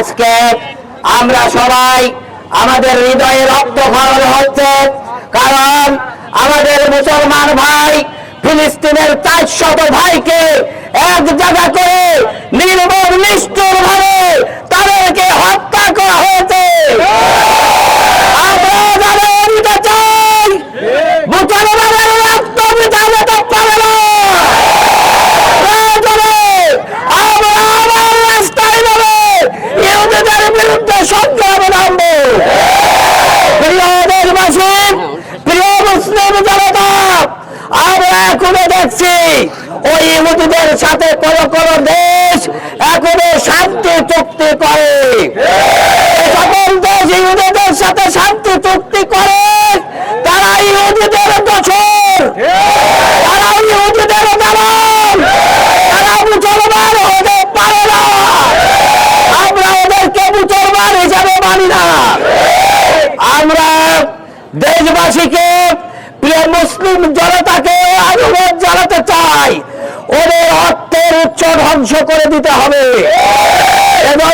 আজকে আমরা সবাই আমাদের হৃদয়ে রক্ত খরণ হচ্ছে। কারণ আমাদের মুসলমান ভাই ফিলিস্তিনের চারশত ভাইকে এক জায়গা করে নির্মম, নিষ্ঠুর সংগ্রামে নামবো প্রিয় দেশবাসী, প্রিয় মুসলিম জনতা, আমরা এখনও দেখছি ওই ইহুদিদের সাথে কোনো কোন দেশবাসীকে প্রিয় মুসলিম জনতাকে অনুরোধ জানাতে চাই, ওদের অর্থের উচ্চ ধ্বংস করে দিতে হবে। এবং